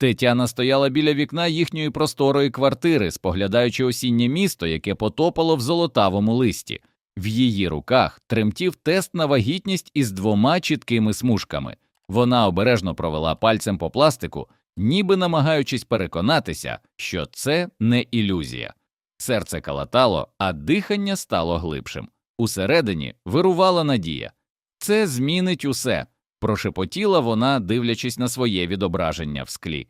Тетяна стояла біля вікна їхньої просторої квартири, споглядаючи осіннє місто, яке потопало в золотавому листі. В її руках тремтів тест на вагітність із двома чіткими смужками. Вона обережно провела пальцем по пластику, ніби намагаючись переконатися, що це не ілюзія. Серце калатало, а дихання стало глибшим. Усередині вирувала надія. Це змінить усе, прошепотіла вона, дивлячись на своє відображення в склі.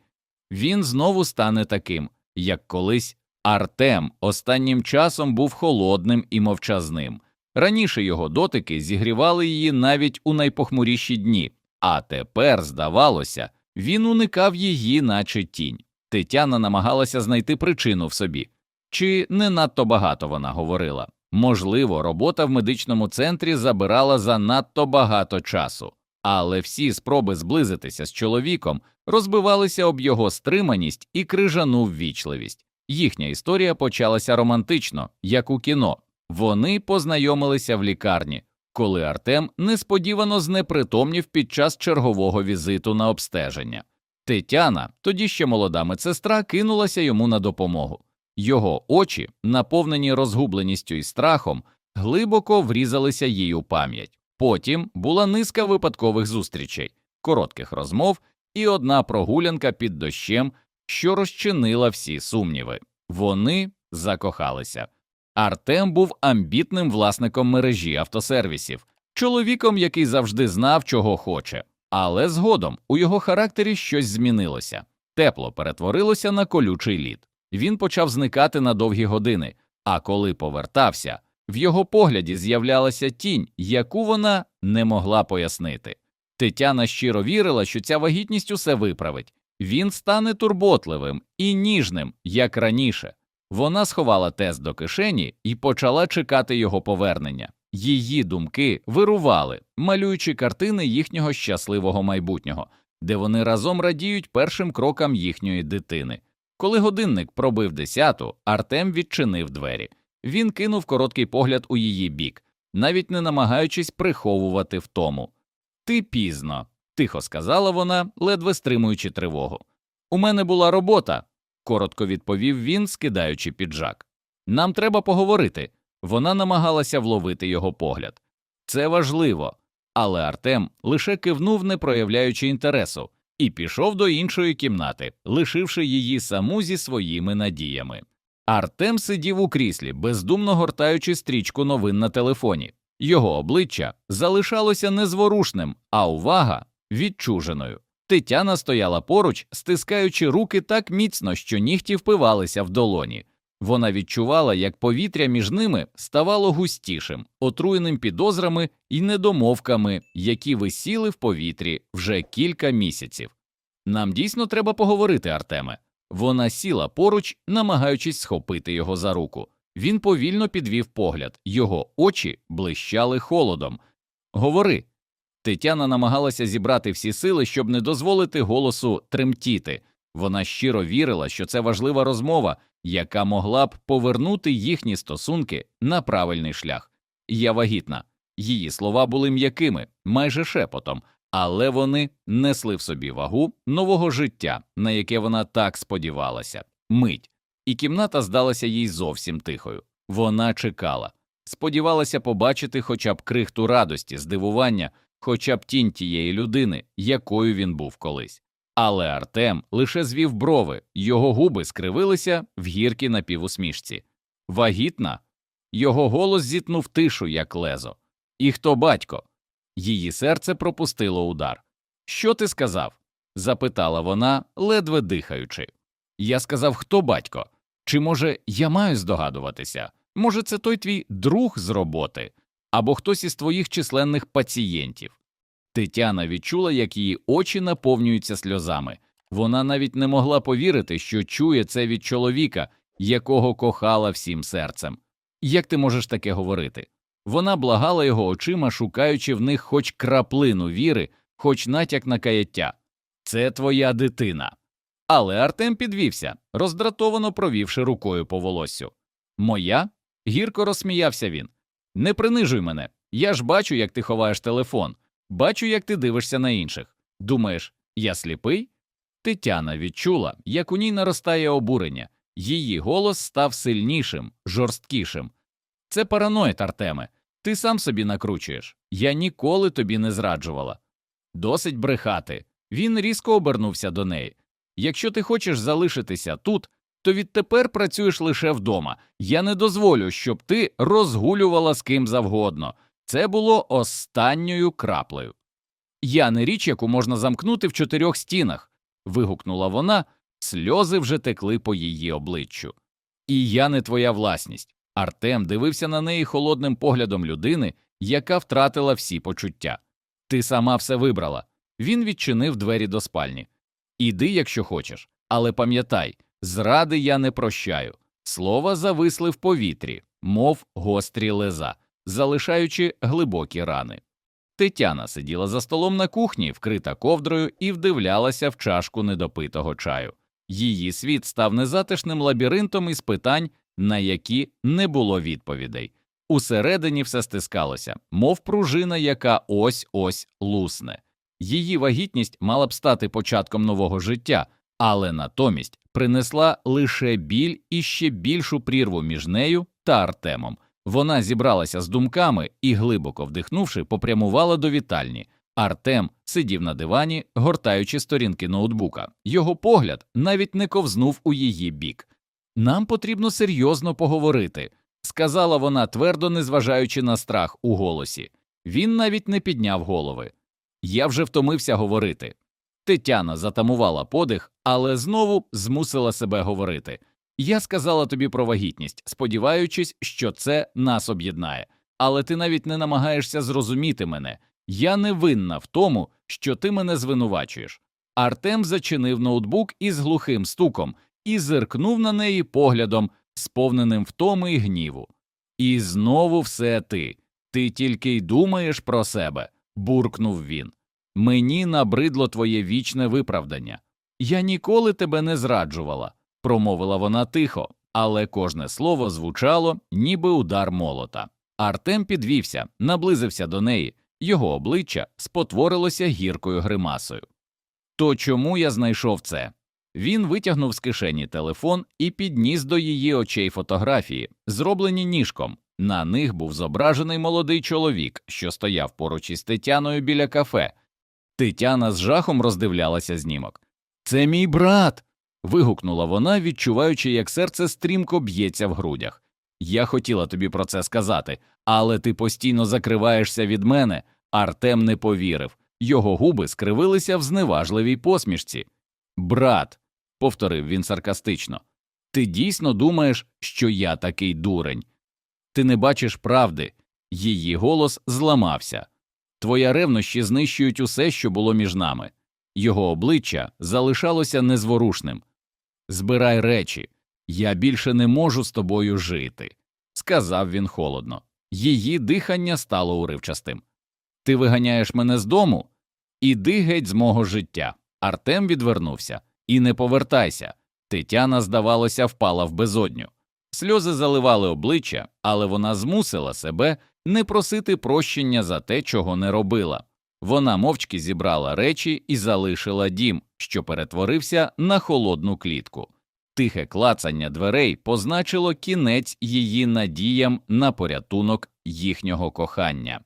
Він знову стане таким, як колись Артем останнім часом був холодним і мовчазним. Раніше його дотики зігрівали її навіть у найпохмуріші дні, а тепер, здавалося, він уникав її, наче тінь. Тетяна намагалася знайти причину в собі. Чи не надто багато вона говорила? Можливо, робота в медичному центрі забирала занадто багато часу, але всі спроби зблизитися з чоловіком розбивалися об його стриманість і крижану ввічливість. Їхня історія почалася романтично, як у кіно. Вони познайомилися в лікарні, коли Артем несподівано знепритомнів під час чергового візиту на обстеження. Тетяна, тоді ще молода медсестра, кинулася йому на допомогу. Його очі, наповнені розгубленістю і страхом, глибоко врізалися їй у пам'ять. Потім була низка випадкових зустрічей, коротких розмов і одна прогулянка під дощем, що розчинила всі сумніви. Вони закохалися. Артем був амбітним власником мережі автосервісів, чоловіком, який завжди знав, чого хоче, але згодом у його характері щось змінилося. Тепло перетворилося на колючий лід. Він почав зникати на довгі години, а коли повертався, в його погляді з'являлася тінь, яку вона не могла пояснити. Тетяна щиро вірила, що ця вагітність усе виправить. Він стане турботливим і ніжним, як раніше. Вона сховала тест до кишені і почала чекати його повернення. Її думки вирували, малюючи картини їхнього щасливого майбутнього, де вони разом радіють першим крокам їхньої дитини. Коли годинник пробив десяту, Артем відчинив двері. Він кинув короткий погляд у її бік, навіть не намагаючись приховувати втому. Ти пізно, тихо сказала вона, ледве стримуючи тривогу. У мене була робота, коротко відповів він, скидаючи піджак. Нам треба поговорити. Вона намагалася вловити його погляд. Це важливо. Але Артем лише кивнув, не проявляючи інтересу, і пішов до іншої кімнати, лишивши її саму зі своїми надіями. Артем сидів у кріслі, бездумно гортаючи стрічку новин на телефоні. Його обличчя залишалося незворушним, а увага відчуженою. Тетяна стояла поруч, стискаючи руки так міцно, що нігті впивалися в долоні. Вона відчувала, як повітря між ними ставало густішим, отруєним підозрами і недомовками, які висіли в повітрі вже кілька місяців. Нам дійсно треба поговорити, Артеме. Вона сіла поруч, намагаючись схопити його за руку. Він повільно підвів погляд, його очі блищали холодом. Говори. Тетяна намагалася зібрати всі сили, щоб не дозволити голосу тремтіти. Вона щиро вірила, що це важлива розмова, яка могла б повернути їхні стосунки на правильний шлях. Я вагітна. Її слова були м'якими, майже шепотом, але вони несли в собі вагу нового життя, на яке вона так сподівалася. Мить, і кімната здалася їй зовсім тихою. Вона чекала, сподівалася побачити хоча б крихту радості, здивування, хоча б тінь тієї людини, якою він був колись. Але Артем лише звів брови, його губи скривилися в гіркій напівусмішці. Вагітна. Його голос зітнув тишу, як лезо. І хто батько? Її серце пропустило удар. Що ти сказав? запитала вона, ледве дихаючи. Я сказав, хто батько? Чи, може, я маю здогадуватися? Може, це той твій друг з роботи, або хтось із твоїх численних пацієнтів? Тетяна відчула, як її очі наповнюються сльозами. Вона навіть не могла повірити, що чує це від чоловіка, якого кохала всім серцем. Як ти можеш таке говорити? Вона благала його очима, шукаючи в них хоч краплину віри, хоч натяк на каяття. Це твоя дитина. Але Артем підвівся, роздратовано провівши рукою по волоссю. Моя? гірко розсміявся він. Не принижуй мене. Я ж бачу, як ти ховаєш телефон, бачу, як ти дивишся на інших. Думаєш, я сліпий? Тетяна відчула, як у ній наростає обурення. Її голос став сильнішим, жорсткішим. Це параноїд, Артеме. Ти сам собі накручуєш. Я ніколи тобі не зраджувала. Досить брехати. Він різко обернувся до неї. Якщо ти хочеш залишитися тут, то відтепер працюєш лише вдома. Я не дозволю, щоб ти розгулювала з ким завгодно. Це було останньою краплею. Я не річ, яку можна замкнути в чотирьох стінах. вигукнула вона, сльози вже текли по її обличчю. І я не твоя власність. Артем дивився на неї холодним поглядом людини, яка втратила всі почуття. Ти сама все вибрала. Він відчинив двері до спальні. Іди, якщо хочеш, але пам'ятай, зради я не прощаю. Слова зависли в повітрі, мов гострі леза, залишаючи глибокі рани. Тетяна сиділа за столом на кухні, вкрита ковдрою, і вдивлялася в чашку недопитого чаю. Її світ став незатишним лабіринтом із питань, на які не було відповідей. Усередині все стискалося, мов пружина, яка ось ось лусне. Її вагітність мала б стати початком нового життя, але натомість принесла лише біль і ще більшу прірву між нею та Артемом. Вона зібралася з думками і, глибоко вдихнувши, попрямувала до вітальні. Артем сидів на дивані, гортаючи сторінки ноутбука. Його погляд навіть не ковзнув у її бік. Нам потрібно серйозно поговорити, сказала вона, твердо незважаючи на страх у голосі. Він навіть не підняв голови. Я вже втомився говорити. Тетяна затамувала подих, але знову змусила себе говорити. Я сказала тобі про вагітність, сподіваючись, що це нас об'єднає, але ти навіть не намагаєшся зрозуміти мене. Я не винна в тому, що ти мене звинувачуєш. Артем зачинив ноутбук із глухим стуком і зиркнув на неї поглядом, сповненим втоми й гніву. І знову все ти. Ти тільки й думаєш про себе, буркнув він. Мені набридло твоє вічне виправдання. Я ніколи тебе не зраджувала, промовила вона тихо, але кожне слово звучало, ніби удар молота. Артем підвівся, наблизився до неї, його обличчя спотворилося гіркою гримасою. То чому я знайшов це? Він витягнув з кишені телефон і підніс до її очей фотографії, зроблені ніжком. На них був зображений молодий чоловік, що стояв поруч із Тетяною біля кафе. Тетяна з жахом роздивлялася знімок. Це мій брат. вигукнула вона, відчуваючи, як серце стрімко б'ється в грудях. Я хотіла тобі про це сказати, але ти постійно закриваєшся від мене. Артем не повірив. Його губи скривилися в зневажливій посмішці. Брат, повторив він саркастично, ти дійсно думаєш, що я такий дурень? Ти не бачиш правди. Її голос зламався. Твоя ревнощі знищують усе, що було між нами. Його обличчя залишалося незворушним. Збирай речі, я більше не можу з тобою жити, сказав він холодно. Її дихання стало уривчастим. Ти виганяєш мене з дому? Іди геть з мого життя. Артем відвернувся. І не повертайся. Тетяна, здавалося, впала в безодню. Сльози заливали обличчя, але вона змусила себе не просити прощення за те, чого не робила. Вона мовчки зібрала речі і залишила дім, що перетворився на холодну клітку. Тихе клацання дверей позначило кінець її надіям на порятунок їхнього кохання.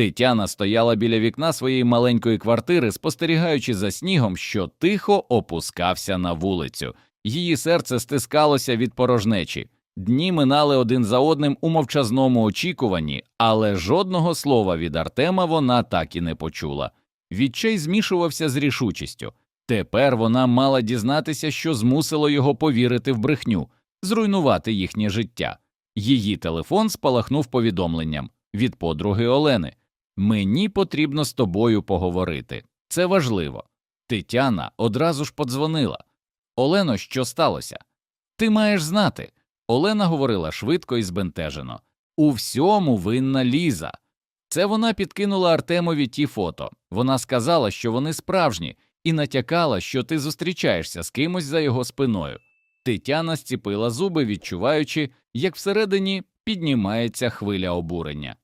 Тетяна стояла біля вікна своєї маленької квартири, спостерігаючи за снігом, що тихо опускався на вулицю. Її серце стискалося від порожнечі. Дні минали один за одним у мовчазному очікуванні, але жодного слова від Артема вона так і не почула. Відчай змішувався з рішучістю. Тепер вона мала дізнатися, що змусило його повірити в брехню, зруйнувати їхнє життя. Її телефон спалахнув повідомленням від подруги Олени. Мені потрібно з тобою поговорити. Це важливо. Тетяна одразу ж подзвонила. Олено, що сталося? Ти маєш знати. Олена говорила швидко і збентежено. У всьому винна Ліза. Це вона підкинула Артемові ті фото. Вона сказала, що вони справжні, і натякала, що ти зустрічаєшся з кимось за його спиною. Тетяна зціпила зуби, відчуваючи, як всередині піднімається хвиля обурення.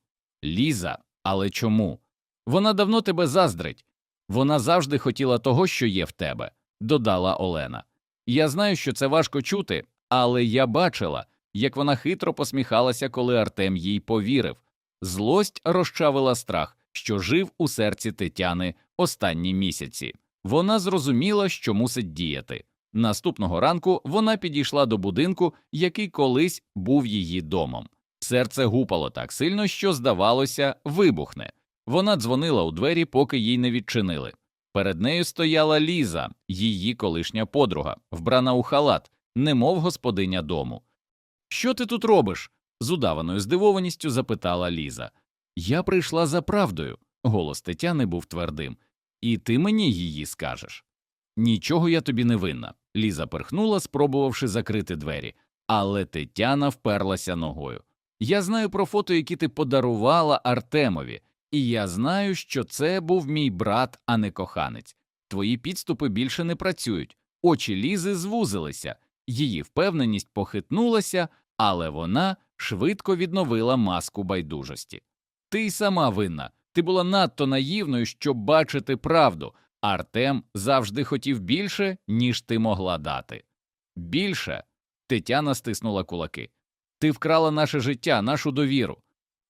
Ліза, але чому? Вона давно тебе заздрить. Вона завжди хотіла того, що є в тебе. додала Олена. Я знаю, що це важко чути, але я бачила, як вона хитро посміхалася, коли Артем їй повірив. Злость розчавила страх, що жив у серці Тетяни останні місяці. Вона зрозуміла, що мусить діяти. Наступного ранку вона підійшла до будинку, який колись був її домом. Серце гупало так сильно, що, здавалося, вибухне. Вона дзвонила у двері, поки їй не відчинили. Перед нею стояла Ліза, її колишня подруга, вбрана у халат, немов господиня дому. Що ти тут робиш? з удаваною здивованістю запитала Ліза. Я прийшла за правдою. Голос Тетяни був твердим. І ти мені її скажеш. Нічого я тобі не винна. Ліза перхнула, спробувавши закрити двері, але Тетяна вперлася ногою. Я знаю про фото, які ти подарувала Артемові, і я знаю, що це був мій брат, а не коханець. Твої підступи більше не працюють. Очі Лізи звузилися, її впевненість похитнулася, але вона швидко відновила маску байдужості. Ти й сама винна. Ти була надто наївною, щоб бачити правду. Артем завжди хотів більше, ніж ти могла дати. Більше. Тетяна стиснула кулаки. Ти вкрала наше життя, нашу довіру.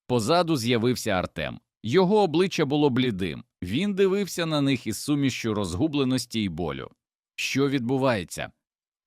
Позаду з'явився Артем. Його обличчя було блідим. Він дивився на них із сумішчю розгубленості й болю. Що відбувається?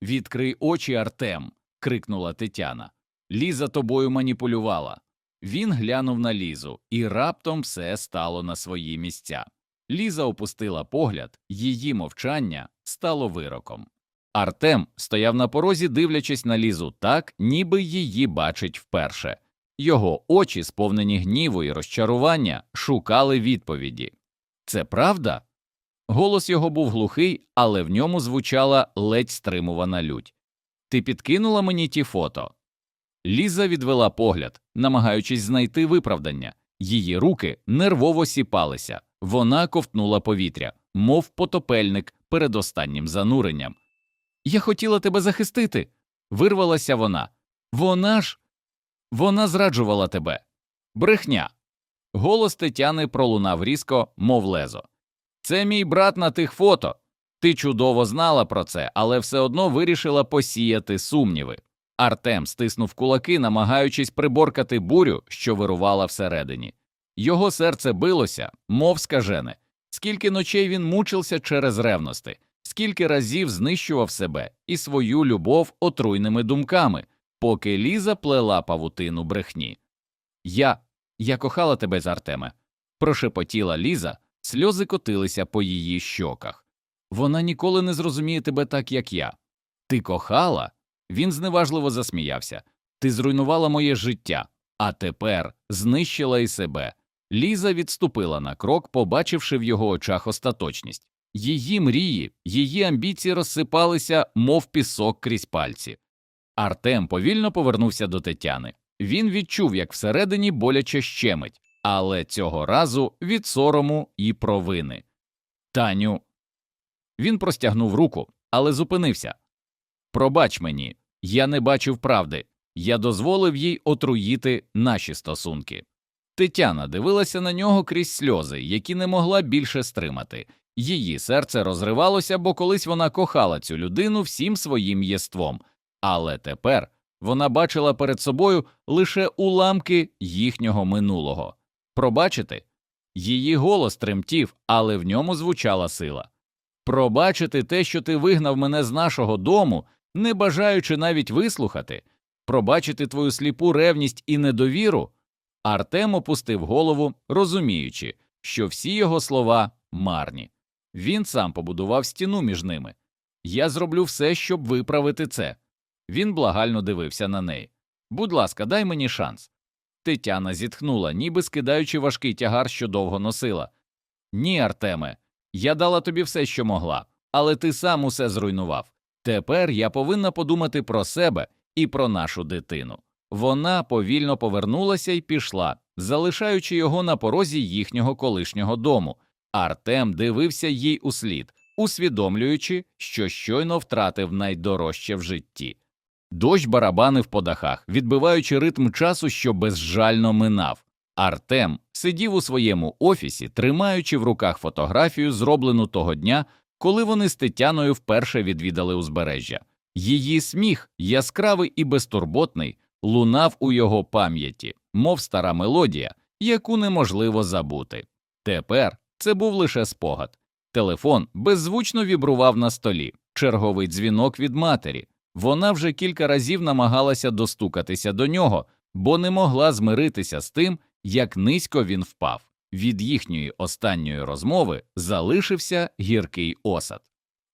Відкрий очі, Артем. крикнула Тетяна. Ліза тобою маніпулювала. Він глянув на Лізу, і раптом все стало на свої місця. Ліза опустила погляд, її мовчання стало вироком. Артем стояв на порозі, дивлячись на Лізу так, ніби її бачить вперше. Його очі, сповнені гніву і розчарування, шукали відповіді. Це правда? Голос його був глухий, але в ньому звучала ледь стримувана лють. Ти підкинула мені ті фото. Ліза відвела погляд, намагаючись знайти виправдання. Її руки нервово сіпалися, вона ковтнула повітря, мов потопельник перед останнім зануренням. Я хотіла тебе захистити. вирвалася вона. Вона ж. Вона зраджувала тебе. Брехня. Голос Тетяни пролунав різко, мов лезо. Це мій брат на тих фото. Ти чудово знала про це, але все одно вирішила посіяти сумніви. Артем стиснув кулаки, намагаючись приборкати бурю, що вирувала всередині. Його серце билося, мов скажене. Скільки ночей він мучився через ревності, скільки разів знищував себе і свою любов отруйними думками, поки Ліза плела павутину брехні. Я. Я кохала тебе Артеме. Прошепотіла Ліза, сльози котилися по її щоках. Вона ніколи не зрозуміє тебе так, як я. Ти кохала? Він зневажливо засміявся. Ти зруйнувала моє життя, а тепер знищила і себе. Ліза відступила на крок, побачивши в його очах остаточність. Її мрії, її амбіції розсипалися, мов пісок крізь пальці. Артем повільно повернувся до Тетяни. Він відчув, як всередині боляче щемить, але цього разу від сорому і провини. Таню. Він простягнув руку, але зупинився. Пробач мені, я не бачив правди, я дозволив їй отруїти наші стосунки. Тетяна дивилася на нього крізь сльози, які не могла більше стримати. Її серце розривалося, бо колись вона кохала цю людину всім своїм єством, але тепер вона бачила перед собою лише уламки їхнього минулого. Пробачити? Її голос тремтів, але в ньому звучала сила. Пробачити те, що ти вигнав мене з нашого дому, не бажаючи навіть вислухати, пробачити твою сліпу ревність і недовіру. Артем опустив голову, розуміючи, що всі його слова марні. Він сам побудував стіну між ними. Я зроблю все, щоб виправити це. Він благально дивився на неї. Будь ласка, дай мені шанс. Тетяна зітхнула, ніби скидаючи важкий тягар, що довго носила. Ні, Артеме, я дала тобі все, що могла, але ти сам усе зруйнував. Тепер я повинна подумати про себе і про нашу дитину. Вона повільно повернулася і пішла, залишаючи його на порозі їхнього колишнього дому. Артем дивився їй услід, усвідомлюючи, що щойно втратив найдорожче в житті. Дощ барабанив по дахах, відбиваючи ритм часу, що безжально минав. Артем сидів у своєму офісі, тримаючи в руках фотографію, зроблену того дня, коли вони з Тетяною вперше відвідали узбережжя. Її сміх, яскравий і безтурботний, лунав у його пам'яті, мов стара мелодія, яку неможливо забути. Тепер це був лише спогад. Телефон беззвучно вібрував на столі, черговий дзвінок від матері. Вона вже кілька разів намагалася достукатися до нього, бо не могла змиритися з тим, як низько він впав. Від їхньої останньої розмови залишився гіркий осад.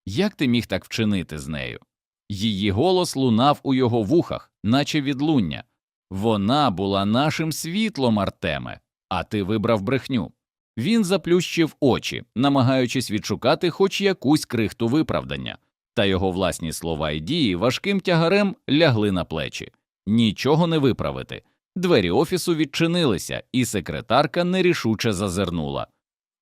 Як ти міг так вчинити з нею? Її голос лунав у його вухах, наче відлуння. Вона була нашим світлом, Артеме, а ти вибрав брехню. Він заплющив очі, намагаючись відшукати хоч якусь крихту виправдання, та його власні слова і дії важким тягарем лягли на плечі. Нічого не виправити. Двері офісу відчинилися, і секретарка нерішуче зазирнула.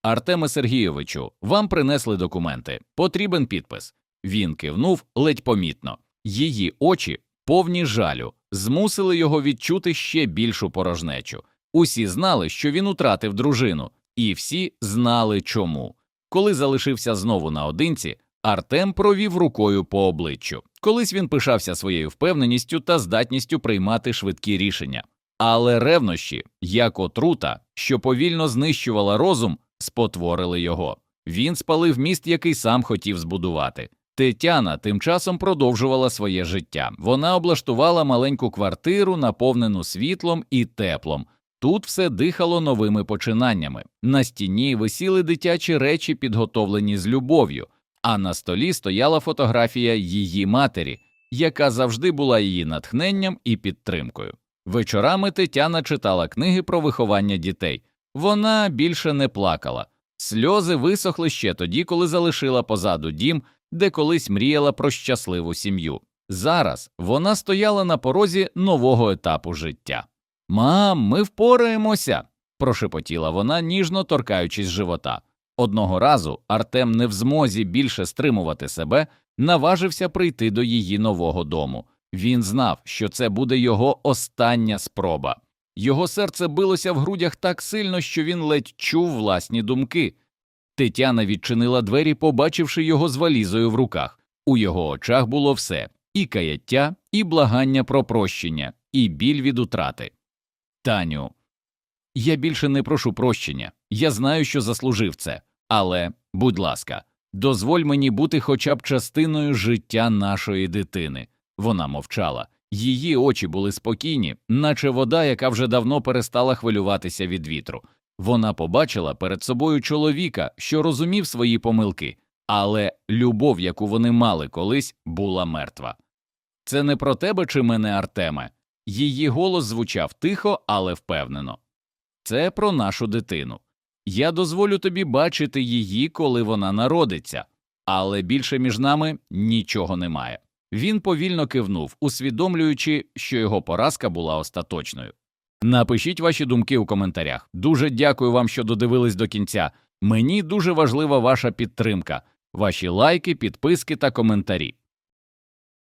Артеме Сергійовичу, вам принесли документи. Потрібен підпис. Він кивнув ледь помітно. Її очі, повні жалю, змусили його відчути ще більшу порожнечу. Усі знали, що він утратив дружину, і всі знали чому. Коли залишився знову наодинці, Артем провів рукою по обличчю. Колись він пишався своєю впевненістю та здатністю приймати швидкі рішення. Але ревнощі, як отрута, що повільно знищувала розум, спотворили його. Він спалив міст, який сам хотів збудувати. Тетяна тим часом продовжувала своє життя. Вона облаштувала маленьку квартиру, наповнену світлом і теплом. Тут все дихало новими починаннями. На стіні висіли дитячі речі, підготовлені з любов'ю, а на столі стояла фотографія її матері, яка завжди була її натхненням і підтримкою. Вечорами Тетяна читала книги про виховання дітей. Вона більше не плакала. Сльози висохли ще тоді, коли залишила позаду дім, де колись мріяла про щасливу сім'ю. Зараз вона стояла на порозі нового етапу життя. Мам, ми впораємося, прошепотіла вона, ніжно торкаючись живота. Одного разу Артем не в змозі більше стримувати себе, наважився прийти до її нового дому. Він знав, що це буде його остання спроба. Його серце билося в грудях так сильно, що він ледь чув власні думки. Тетяна відчинила двері, побачивши його з валізою в руках. У його очах було все і каяття, і благання про прощення, і біль від утрати. Таню, я більше не прошу прощення. Я знаю, що заслужив це, але, будь ласка, дозволь мені бути хоча б частиною життя нашої дитини. Вона мовчала. Її очі були спокійні, наче вода, яка вже давно перестала хвилюватися від вітру. Вона побачила перед собою чоловіка, що розумів свої помилки, але любов, яку вони мали колись, була мертва. Це не про тебе чи мене, Артеме. Її голос звучав тихо, але впевнено. Це про нашу дитину. Я дозволю тобі бачити її, коли вона народиться, але більше між нами нічого немає. Він повільно кивнув, усвідомлюючи, що його поразка була остаточною. Напишіть ваші думки у коментарях. Дуже дякую вам, що додивились до кінця. Мені дуже важлива ваша підтримка, ваші лайки, підписки та коментарі.